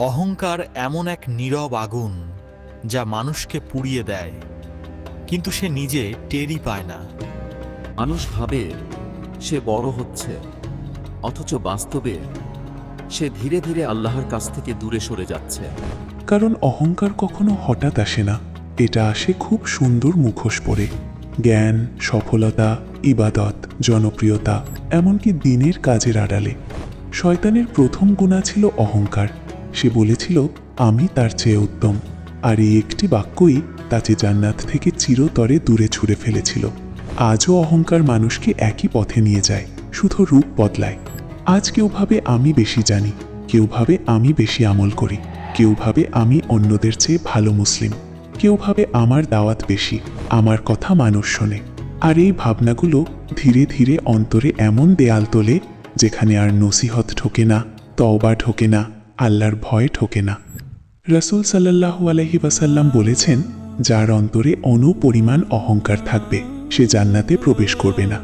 অহংকার এমন এক নীরব আগুন যা মানুষকে পুড়িয়ে দেয় কিন্তু সে নিজে টেরই পায় না। মানুষ ভাবে সে বড় হচ্ছে অথচ বাস্তবে সে ধীরে ধীরে আল্লাহর কাছ থেকে দূরে সরে যাচ্ছে। কারণ অহংকার কখনো হঠাৎ আসে না এটা আসে খুব সুন্দর মুখোশ পরে। জ্ঞান সফলতা ইবাদত জনপ্রিয়তা এমনকি দিনের কাজের আড়ালে। শয়তানের প্রথম গুণা ছিল অহংকার। সে বলেছিল, আমি তার চেয়ে উত্তম। আর এই একটি বাক্যই তাকে জান্নাত থেকে চিরতরে দূরে ছুঁড়ে ফেলেছিল। আজও অহংকার মানুষকে একই পথে নিয়ে যায়, শুধু রূপ বদলায়। আজ কেউ ভাবে আমি বেশি জানি, কেউ ভাবে আমি বেশি আমল করি, কেউ ভাবে আমি অন্যদের চেয়ে ভালো মুসলিম, কেউ ভাবে আমার দাওয়াত বেশি, আমার কথা মানুষ শোনে। আর এই ভাবনাগুলো ধীরে ধীরে অন্তরে এমন দেয়াল তোলে, যেখানে আর নসিহত ঠোকে না, তওবা ঠোকে না আল্লাহর ভয় ঠোকে না। রসুল সাল্লাহু আলহি ওয়াসাল্লাম বলেছেন, যার অন্তরে অনুপরিমাণ অহংকার থাকবে, সে জান্নাতে প্রবেশ করবে না।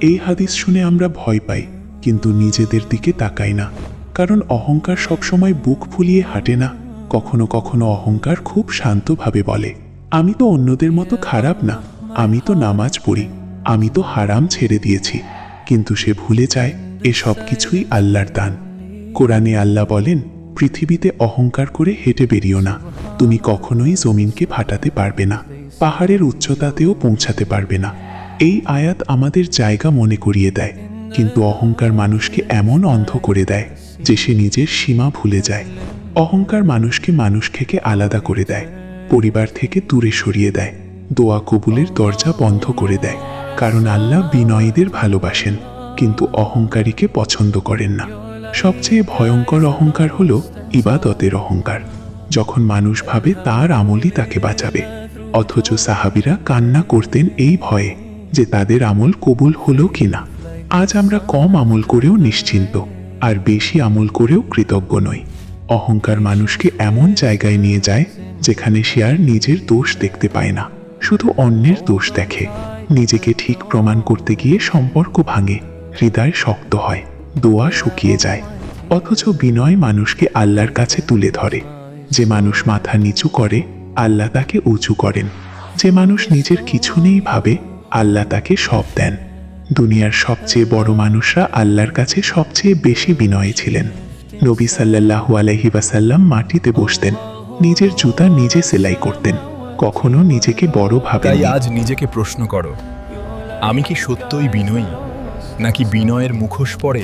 এই হাদিস শুনে আমরা ভয় পাই, কিন্তু নিজেদের দিকে তাকাই না। কারণ অহংকার সবসময় বুক ফুলিয়ে হাঁটে না। কখনো কখনো অহংকার খুব শান্তভাবে বলে, আমি তো অন্যদের মতো খারাপ না, আমি তো নামাজ পড়ি, আমি তো হারাম ছেড়ে দিয়েছি। কিন্তু সে ভুলে যায় এ সব কিছুই আল্লাহর দান। কোরআনে আল্লাহ বলেন পৃথিবীতে অহংকার করে হেঁটে বেরিও না। তুমি কখনোই জমিনকে ফাটাতে পারবে না, পাহাড়ের উচ্চতাতেও পৌঁছাতে পারবে না। এই আয়াত আমাদের জায়গা মনে করিয়ে দেয়, কিন্তু অহংকার মানুষকে এমন অন্ধ করে দেয় যে সে নিজের সীমা ভুলে যায়। অহংকার মানুষকে মানুষ থেকে আলাদা করে দেয়, পরিবার থেকে দূরে সরিয়ে দেয়, দোয়া কবুলের দরজা বন্ধ করে দেয়। কারণ আল্লাহ বিনয়ীদের ভালোবাসেন, কিন্তু অহংকারীকে পছন্দ করেন না। সবচেয়ে ভয়ঙ্কর অহংকার হল ইবাদতের অহংকার। যখন মানুষ ভাবে তার আমলই তাকে বাঁচাবে, অথচ সাহাবিরা কান্না করতেন এই ভয়ে যে তাদের আমল কবুল হলো কিনা। আজ আমরা কম আমল করেও নিশ্চিন্ত, আর বেশি আমল করেও কৃতজ্ঞ নই। অহংকার মানুষকে এমন জায়গায় নিয়ে যায় যেখানে সে আর নিজের দোষ দেখতে পায় না, শুধু অন্যের দোষ দেখে। নিজেকে ঠিক প্রমাণ করতে গিয়ে সম্পর্ক ভাঙে, হৃদয় শক্ত হয়। দোয়া শুকিয়ে যায়। অথচ বিনয় মানুষকে আল্লাহর কাছে তুলে ধরে। যে মানুষ মাথা নিচু করে, আল্লাহ তাকে উঁচু করেন। যে মানুষ নিজের কিছু নেই ভাবে, আল্লাহ তাকে সব দেন। দুনিয়ার সবচেয়ে বড় মানুষরা আল্লাহর কাছে সবচেয়ে বেশি বিনয়ী ছিলেন। নবী সাল্লাল্লাহু আলহি ওয়াসাল্লাম মাটিতে বসতেন। নিজের জুতা নিজে সেলাই করতেন। কখনো নিজেকে বড় ভাবেন আজ নিজেকে প্রশ্ন করো, আমি কি সত্যই বিনয়ী, নাকি বিনয়ের মুখোশ পরে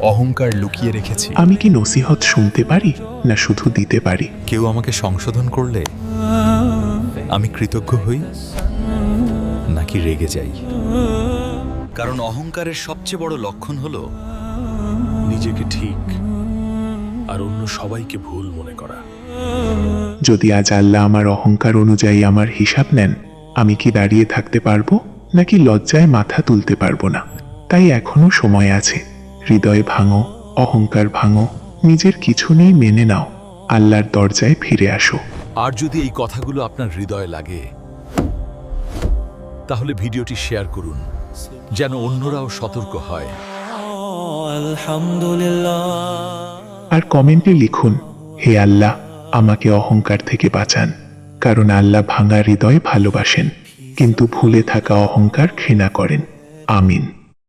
অহংকার লুকিয়ে রেখেছি। আমি কি নসিহত শুনতে পারি না শুধু দিতে পারি? কেউ আমাকে সংশোধন করলে আমি কৃতজ্ঞ হই নাকি রেগে যাই? কারণ অহংকারের সবচেয়ে বড় লক্ষণ হলো নিজেকে ঠিক আর অন্য সবাইকে ভুল মনে করা। যদি আজ আল্লাহ আমার অহংকার অনুযায়ী আমার হিসাব নেন আমি কি দাঁড়িয়ে থাকতে পারব নাকি লজ্জায় মাথা তুলতে পারব না? তাই এখনও সময় আছে। হৃদয়ে ভাঙো অহংকার ভাঙো নিজের কিছু নেই মেনে নাও আল্লাহর দরজায় ফিরে আসো। আর যদি এই কথাগুলো আপনার হৃদয়ে লাগে তাহলে ভিডিওটি শেয়ার করুন যেন অন্যরাও সতর্ক হয়। আর কমেন্টে লিখুন হে আল্লাহ আমাকে অহংকার থেকে বাঁচান কারণ আল্লাহ ভাঙা হৃদয় ভালোবাসেন কিন্তু ভুলে থাকা অহংকার ঘৃণা করেন। আমিন।